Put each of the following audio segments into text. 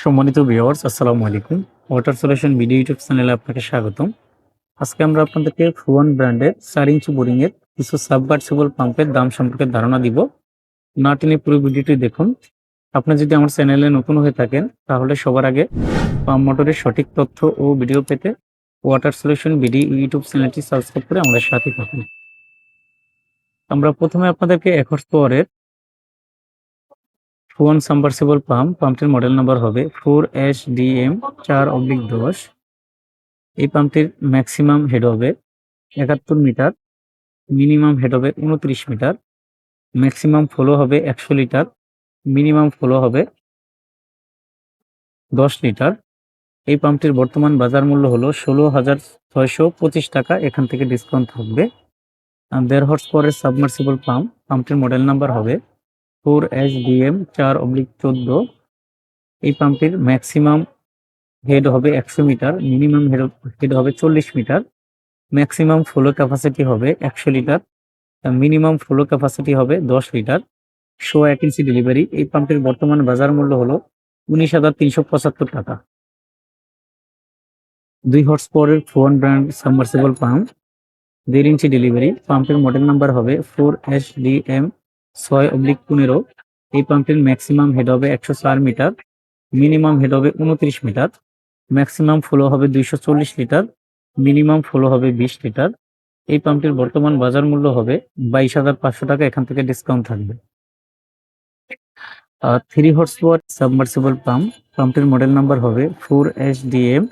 সম্মানিত ভিউয়ার্স আসসালামু আলাইকুম। ওয়াটার সলিউশন ভিডিও ইউটিউব চ্যানেলে আপনাকে স্বাগতম। আজকে আমরা আপনাদেরকে ফুয়ান ব্র্যান্ডের চার ইঞ্চি বোরিংয়ের কিছু সাবমার্সিবল পাম্পের দাম সম্পর্কে ধারণা দিব। না টেনে পুরো ভিডিওটি দেখুন। আপনি যদি আমার চ্যানেলে নতুন হয়ে থাকেন, তাহলে সবার আগে পাম্প মোটরের সঠিক তথ্য ও ভিডিও পেতে ওয়াটার সলিউশন ভিডিও ইউটিউব চ্যানেলটি সাবস্ক্রাইব করে আমাদের সাথে থাকুন। আমরা প্রথমে আপনাদেরকে এক হর্স পাওয়ারের ফোন সাবমার্সিবল পাম্প, পাম্পটির মডেল নাম্বার হবে ফোর এস ডি এম চার অব্লিক দশ। এই পাম্পটির ম্যাক্সিমাম হেড হবে একাত্তর মিটার, মিনিমাম হেড হবে উনত্রিশ মিটার, ম্যাক্সিমাম ফ্লো হবে একশো লিটার, মিনিমাম ফ্লো হবে দশ লিটার। এই পাম্পটির বর্তমান বাজার মূল্য হলো ষোলো হাজার ছয়শো পঁচিশ টাকা, এখান থেকে ডিসকাউন্ট থাকবে। দেড় হর্স পরের সাবমার্সিবল পাম্প পাম্পটির মডেল নাম্বার হবে ফোর এস ডি এম চার অব্লিক চোদ্দ। এই পাম্পটির ম্যাক্সিমাম হেড হবে একশো মিটার, মিনিমাম হেড হেড হবে চল্লিশ মিটার। ম্যাক্সিমাম ফ্লো ক্যাপাসিটি হবে একশো লিটার মিনিমাম ফ্লো ক্যাপাসিটি হবে দশ লিটার। শো এক ইঞ্চি ডেলিভারি, এই পাম্পটির বর্তমান বাজার মূল্য হলো উনিশ হাজার তিনশো পঁচাত্তর টাকা। দুই হর্স পাওয়ারের ফোন ব্র্যান্ড সাবমার্সিবল পাম্প, দেড় ইঞ্চি ডেলিভারি, পাম্পের মডেল নাম্বার হবে ফোর এস ডি এম ছয় অব্লিক পনেরো। এই পাম্পটির ম্যাক্সিমাম হেড হবে একশো চার মিটার মিনিমাম হেড হবে উনত্রিশ মিটার ম্যাক্সিমাম ফ্লো হবে দুইশো চল্লিশ লিটার মিনিমাম ফ্লো হবে বিশ লিটার। এই পাম্পটির বর্তমান বাজার মূল্য হবে বাইশ হাজার পাঁচশো টাকা, এখান থেকে ডিসকাউন্ট থাকবে। Three horse power submersible pump পাম্পটির model number হবে ফোর এস ডি এম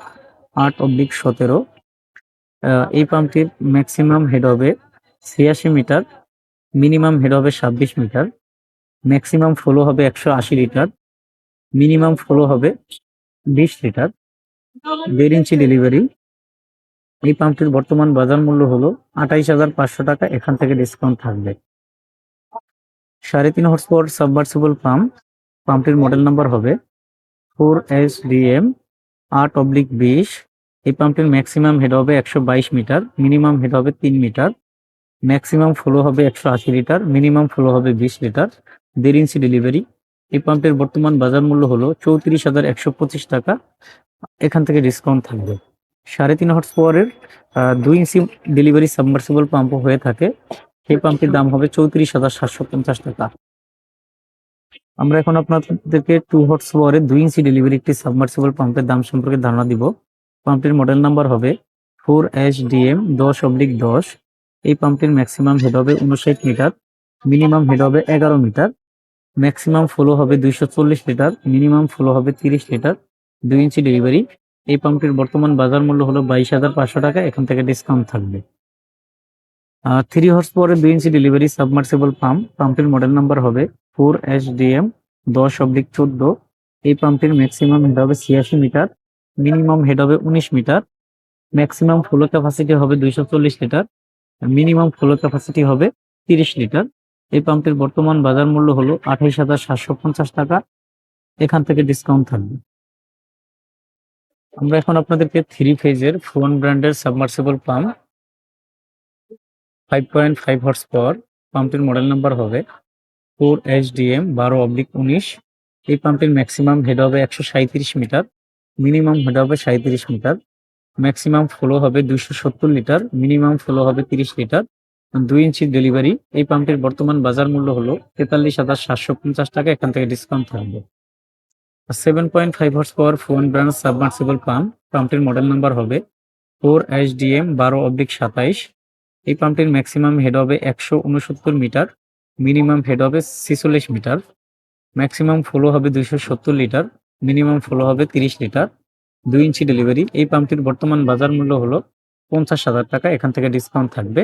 আট অব্লিক সতেরো। এই পাম্পটির ম্যাক্সিমাম হেড হবে ছিয়াশি মিটার মিনিমাম হেড হবে ছাব্বিশ মিটার, ম্যাক্সিমাম ফ্লো হবে একশো আশি লিটার, মিনিমাম ফ্লো হবে বিশ লিটার, দেড় ইঞ্চি ডেলিভারি। এই পাম্পটির বর্তমান বাজার মূল্য হলো আঠাইশ হাজার পাঁচশো টাকা, এখান থেকে ডিসকাউন্ট থাকবে। সাড়ে তিন হর্স পাওয়ার সাবমার্সিবল পাম্প পাম্পটির মডেল নাম্বার হবে ফোর এস ডি এম আট অব্লিক বিশ। এই পাম্পটির ম্যাক্সিমাম হেড হবে একশো বাইশ মিটার মিনিমাম হেড হবে তিন মিটার। ম্যাক্সিমাম ফ্লো হবে একশো আশি লিটার মিনিমাম ফ্লো হবে বিশ লিটার দেড় ইঞ্চি ডেলিভারি এই পাম্পের বর্তমান বাজার মূল্য হলো চৌত্রিশ হাজার একশো পঁচিশ টাকা। এখান থেকে ডিসকাউন্ট থাকবে। সাড়ে তিন হর্স পাওয়ারের দুই ইঞ্চি ডেলিভারি সাবমার্সিবল পাম্পও হয়ে থাকে। সেই পাম্পটির দাম হবে চৌত্রিশ হাজার সাতশো পঞ্চাশ টাকা। আমরা এখন আপনাদেরকে টু হর্স পাওয়ারের দুই ইঞ্চি ডেলিভারি একটি সাবমার্সিবল পাম্পের দাম সম্পর্কে ধারণা দিব। পাম্পটির মডেল নাম্বার হবে ফোর এস ডিএম দশ অব্লিক দশ। এই পাম্পটির ম্যাক্সিমাম হেড হবে উনষাট মিটার মিনিমাম হেড হবে এগারো মিটার ম্যাক্সিমাম ফ্লো হবে দুইশো চল্লিশ লিটার মিনিমাম ফ্লো হবে তিরিশ লিটার দুই ইঞ্চি ডেলিভারি এই পাম্পটির বর্তমান বাজার মূল্য হলো বাইশ হাজার পাঁচশো টাকা, এখান থেকে ডিসকাউন্ট থাকবে। থ্রি হর্স পরে দুই ইঞ্চি ডেলিভারি সাবমার্সিবল পাম্প পাম্পটির মডেল নাম্বার হবে ফোর এস ডিএম দশ অব্লিক চোদ্দ। এই পাম্পটির ম্যাক্সিমাম হেড হবে ছিয়াশি মিটার মিনিমাম হেড হবে উনিশ মিটার ম্যাক্সিমাম ফ্লো ক্যাপাসিটি হবে দুইশো চল্লিশ লিটার মিনিমাম ফ্লো ক্যাপাসিটি হবে তিরিশ লিটার। এই পাম্পটির বর্তমান বাজার মূল্য হলো আঠাইশ হাজার সাতশো পঞ্চাশ টাকা। এখান থেকে ডিসকাউন্ট থাকবে। আমরা এখন আপনাদেরকে থ্রি ফেজের ফোন ব্র্যান্ডের submersible pump five point five horse power পাম্পটির model number হবে ফোর এইচ ডিএম বারো অব্লিক উনিশ। এই পাম্পটির ম্যাক্সিমাম হেড হবে একশো সাঁত্রিশ মিটার। মিনিমাম হেড হবে সাঁত্রিশ মিটার। ম্যাক্সিমাম ফ্লো হবে দুইশো সত্তর লিটার মিনিমাম ফ্লো হবে তিরিশ লিটার দুই ইঞ্চি ডেলিভারি এই পাম্পটির বর্তমান বাজার মূল্য হলো তেতাল্লিশ হাজার সাতশো পঞ্চাশ টাকা, এখান থেকে ডিসকাউন্ট থাকবে। Seven point five horse power phone brand submersible pump পাম্পটির মডেল নাম্বার হবে ফোর এইচ ডিএম বারো অব্লিক সাতাইশ। এই পাম্পটির ম্যাক্সিমাম হেড হবে একশো উনসত্তর মিটার মিনিমাম হেড হবে ছিচল্লিশ মিটার ম্যাক্সিমাম ফ্লো হবে দুইশো সত্তর লিটার মিনিমাম ফ্লো হবে তিরিশ লিটার দুই ইঞ্চি ডেলিভারি এই পাম্পটির বর্তমান বাজার মূল্য হলো পঞ্চাশ হাজার টাকা। এখান থেকে ডিসকাউন্ট থাকবে।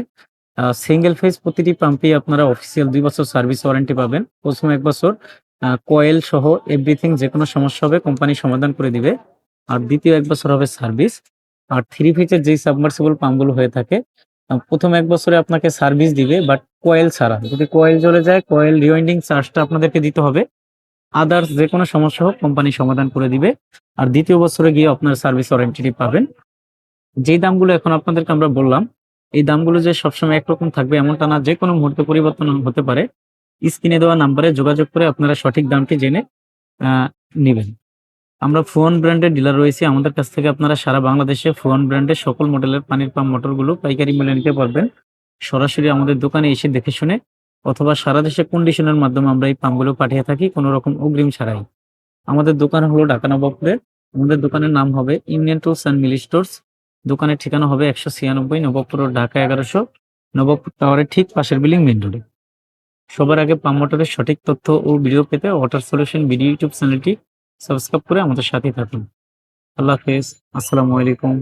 সিঙ্গেল ফেজ প্রতিটি পাম্পেই আপনারা অফিসিয়াল দুই বছর সার্ভিস ওয়ারেন্টি পাবেন। প্রথম এক বছর কয়েল সহ এভরিথিং যে কোনো সমস্যা হবে কোম্পানি সমাধান করে দিবে। আর দ্বিতীয় এক বছর হবে সার্ভিস আর থ্রি ফেজের যেই সাবমার্সিবল পাম্পগুলো হয়ে থাকে প্রথম এক বছরে আপনাকে সার্ভিস দিবে বাট কয়েল ছাড়া। যদি কয়েল জ্বলে যায় কয়েল রিওয়াইন্ডিং চার্জটা আপনাদেরকে দিতে হবে। আদার্স যে কোনো সমস্যা হোক কোম্পানি সমাধান করে দিবে। আর দ্বিতীয় বছরে গিয়ে আপনার সার্ভিস ওয়ারেন্টি পাবেন। যেই দামগুলো এখন আপনাদেরকে আমরা বললাম, এই দামগুলো যে সবসময় একরকম থাকবে এমনটা না, যে কোনো মুহূর্তে পরিবর্তন হতে পারে। স্ক্রিনে দেওয়া নাম্বারে যোগাযোগ করে আপনারা সঠিক দামটি জেনে নেবেন। আমরা ফোন ব্র্যান্ডের ডিলার রয়েছি। আমাদের কাছ থেকে আপনারা সারা বাংলাদেশে ফোন ব্র্যান্ডের সকল মডেলের পানির পাম্প মোটরগুলো পাইকারি মূল্যে নিতে পারবেন। সরাসরি আমাদের দোকানে এসে দেখে শুনে অথবা সারা দেশে কন্ডিশনের মাধ্যমে আমরা এই পাম্পগুলো পাঠিয়ে থাকি, কোনো রকম অগ্রিম ছাড়াই। আমাদের দোকান হলো ঢাকা নবাবপুরে। আমাদের দোকানের নাম হবে Indian tools and Mili stores. দোকানের ঠিকানা হবে একশো ছিয়ানব্বই নবাবপুর ঢাকা এগারোশো, নবাবপুর টাওয়ারের ঠিক পাশের বিল্ডিং মেন রোডে সবার আগে পাম্প মোটরের সঠিক তথ্য ও ভিডিও পেতে ওয়াটার সলিউশন ভিডিও ইউটিউব চ্যানেলটি সাবস্ক্রাইব করে আমাদের সাথে থাকুন। আল্লাহ হাফেজ। আসসালামু আলাইকুম।